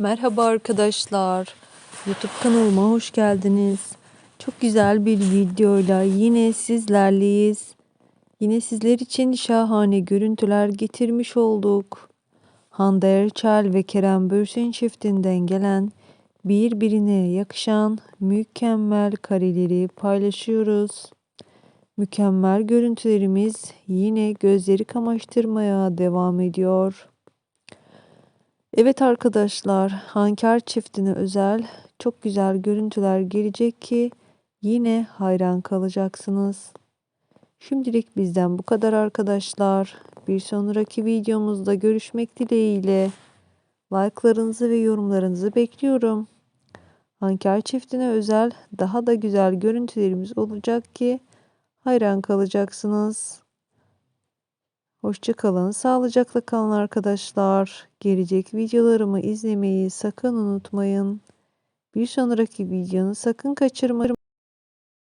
Merhaba arkadaşlar. YouTube kanalıma hoş geldiniz. Çok güzel bir videoyla yine sizlerleyiz. Yine sizler için şahane görüntüler getirmiş olduk. Hande Erçel ve Kerem Bürsin çiftinden gelen birbirine yakışan mükemmel kareleri paylaşıyoruz. Mükemmel görüntülerimiz yine gözleri kamaştırmaya devam ediyor. Evet arkadaşlar, Hanker çiftine özel çok güzel görüntüler gelecek ki yine hayran kalacaksınız. Şimdilik bizden bu kadar arkadaşlar. Bir sonraki videomuzda görüşmek dileğiyle. Like'larınızı ve yorumlarınızı bekliyorum. Hanker çiftine özel daha da güzel görüntülerimiz olacak ki hayran kalacaksınız. Hoşçakalın, sağlıcakla kalın arkadaşlar. Gelecek videolarımı izlemeyi sakın unutmayın. Bir sonraki videonu sakın kaçırmayın.